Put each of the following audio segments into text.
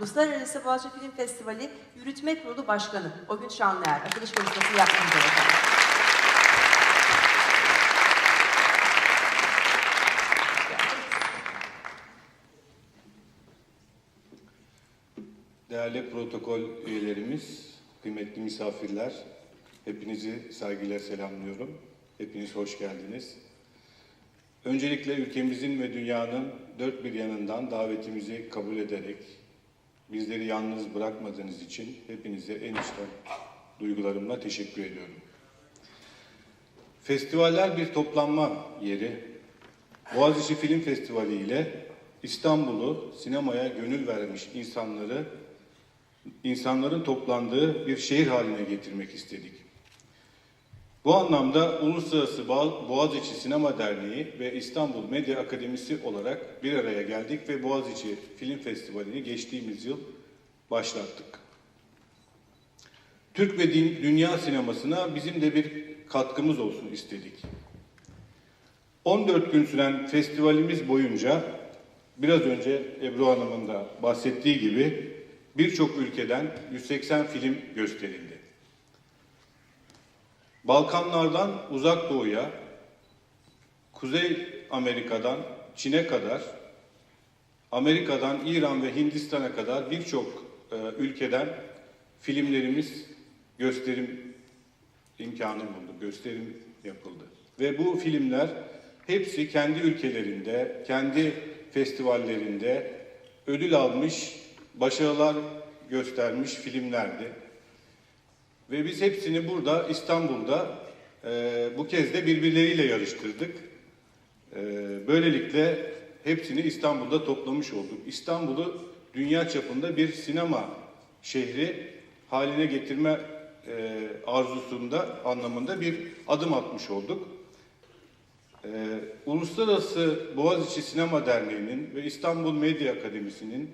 Uluslararası Boğaziçi Film Festivali Yürütme Kurulu Başkanı Ogün Şanlıer açılış üzere efendim. Değerli protokol üyelerimiz, kıymetli misafirler, hepinizi saygıyla selamlıyorum. Hepiniz hoş geldiniz. Öncelikle ülkemizin ve dünyanın dört bir yanından davetimizi kabul ederek bizleri yalnız bırakmadığınız için hepinize en içten duygularımla teşekkür ediyorum. Festivaller bir toplanma yeri. Boğaziçi Film Festivali ile İstanbul'u sinemaya gönül vermiş insanları insanların toplandığı bir şehir haline getirmek istedik. Bu anlamda Uluslararası Boğa- Boğaziçi Sinema Derneği ve İstanbul Medya Akademisi olarak bir araya geldik ve Boğaziçi Film Festivali'ni geçtiğimiz yıl başlattık. Türk ve dünya sinemasına bizim de bir katkımız olsun istedik. 14 gün süren festivalimiz boyunca biraz önce Ebru Hanım'ın da bahsettiği gibi birçok ülkeden 180 film gösterildi. Balkanlardan Uzak Doğu'ya, Kuzey Amerika'dan Çin'e kadar, Amerika'dan İran ve Hindistan'a kadar birçok e, ülkeden filmlerimiz gösterim imkanı buldu, gösterim yapıldı. Ve bu filmler hepsi kendi ülkelerinde, kendi festivallerinde ödül almış, başarılar göstermiş filmlerdi. Ve biz hepsini burada İstanbul'da e, bu kez de birbirleriyle yarıştırdık. E, böylelikle hepsini İstanbul'da toplamış olduk. İstanbul'u dünya çapında bir sinema şehri haline getirme e, arzusunda anlamında bir adım atmış olduk. E, Uluslararası Boğaziçi Sinema Derneği'nin ve İstanbul Medya Akademisi'nin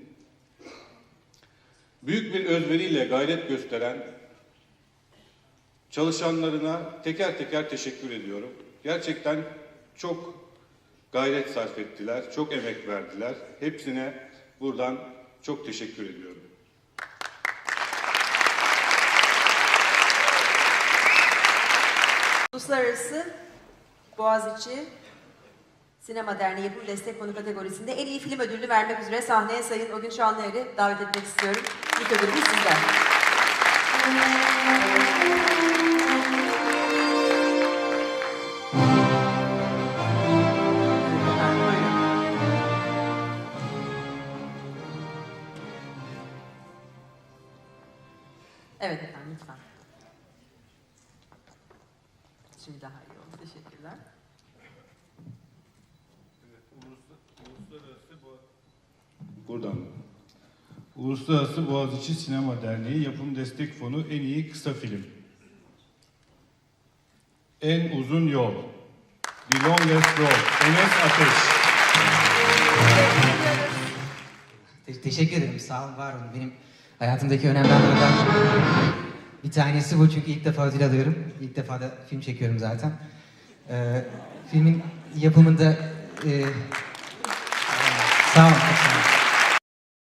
büyük bir özveriyle gayret gösteren çalışanlarına teker teker teşekkür ediyorum. Gerçekten çok gayret sarf ettiler, çok emek verdiler. Hepsine buradan çok teşekkür ediyorum. Uluslararası Boğaziçi Sinema Derneği Yapım Destek Fonu kategorisinde en iyi film ödülünü vermek üzere sahneye Sayın Ogün Şanlıer'i davet etmek istiyorum. İlk ödülümüz sizden. Evet efendim lütfen. Şimdi daha iyi oldu. Teşekkürler. Buradan. Uluslararası Boğaziçi Sinema Derneği Yapım Destek Fonu en iyi kısa film. En uzun yol. The Longest Road. Enes Ateş. Te- teşekkür ederim. Sağ olun, var olun. Benim hayatımdaki önemli anlardan bir tanesi bu. Çünkü ilk defa ödül alıyorum. İlk defa da film çekiyorum zaten. Ee, filmin yapımında... E, sağ olun.